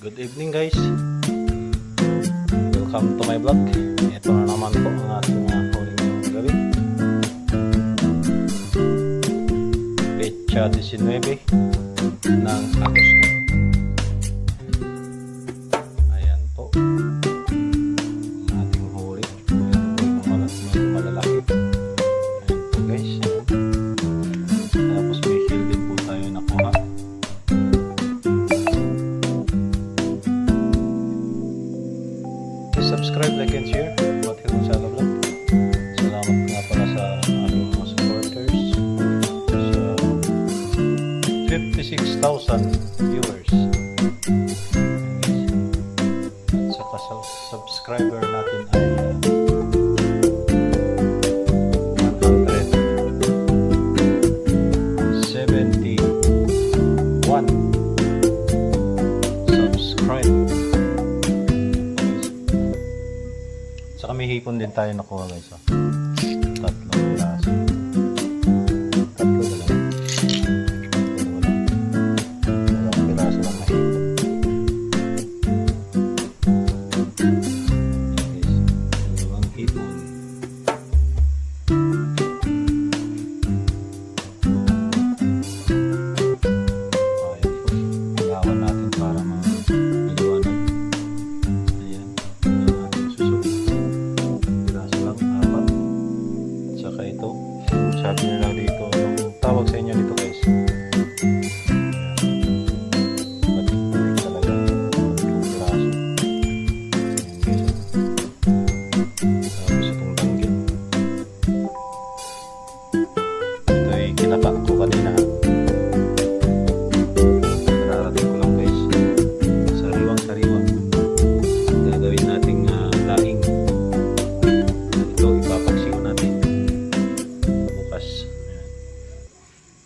Good evening guys. Welcome to my vlog. Ito na naman po ang ating uh, huling ngayong gabi. Pecha 19 ng Agosto. Like, and share. What Hilong Sala Vlog. Salamat nga pala sa aking mga supporters. Sa 56,000 viewers. At saka sa subscriber natin ay uh, 171 may hipon din tayo nakuha guys. Oh. Tatlo piraso.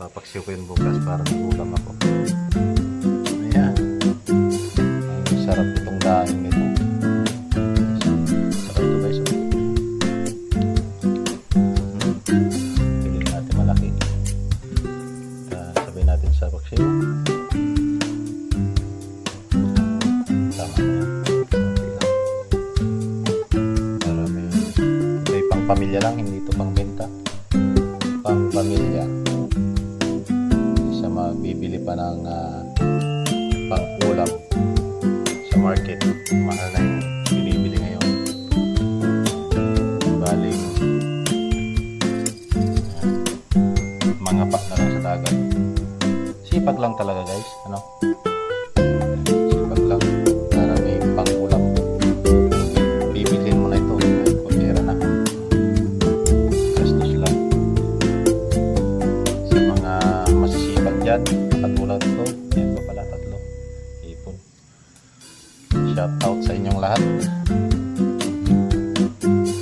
Ipapaksiw ko yun bukas para nagulam ako. Ayan. Ang sarap itong daing nito. Saka ito guys. Hmm. Piliin natin malaki. Uh, sabay natin sa paksiw. Tama na yan. Para may pang pamilya lang, hindi ito pang benta. Pang pamilya. Magbibili pa ng ah, pang ulam sa market. Mahal na yung binibili ngayon. Baling mga pa na lang sa dagat. Sipag lang talaga guys. Ano? Dyan, katulad ko, yan pa pala tatlo. Ipon. Shout out sa inyong lahat.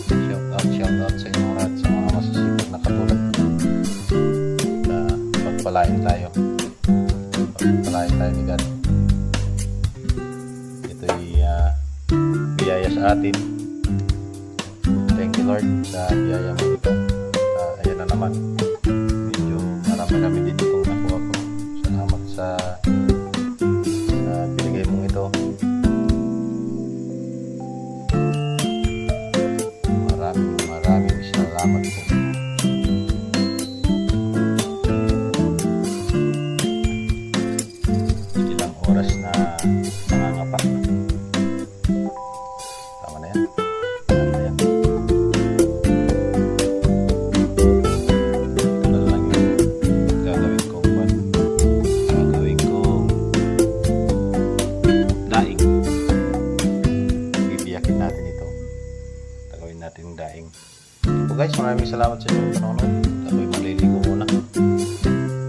Shout out, shout out sa inyong lahat sa mga masisipag na katulad ko. At uh, pagpalain tayo. Pagpalain tayo ni God ito'y uh, biyaya sa atin. Thank you Lord sa biyaya mo ito. Uh, ayan na naman. So guys, maraming salamat sa inyong panonood. Ako'y maliligo muna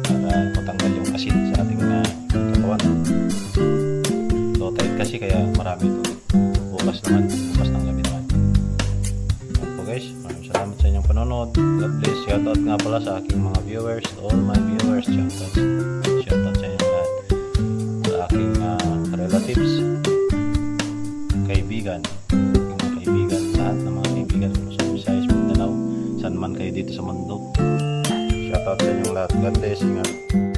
para matanggal yung asin sa ating uh, katawan. Low tide kasi kaya marami ito. Bukas naman, bukas ng gabi naman. Po guys, maraming salamat sa inyong panonood. God bless. Shoutout nga pala sa aking mga viewers, all my viewers. Shoutout, shoutout sa inyong lahat. Sa aking uh, relatives, kaibigan, dito sa mundo. Shoutout sa inyong lahat. God bless. Ingat.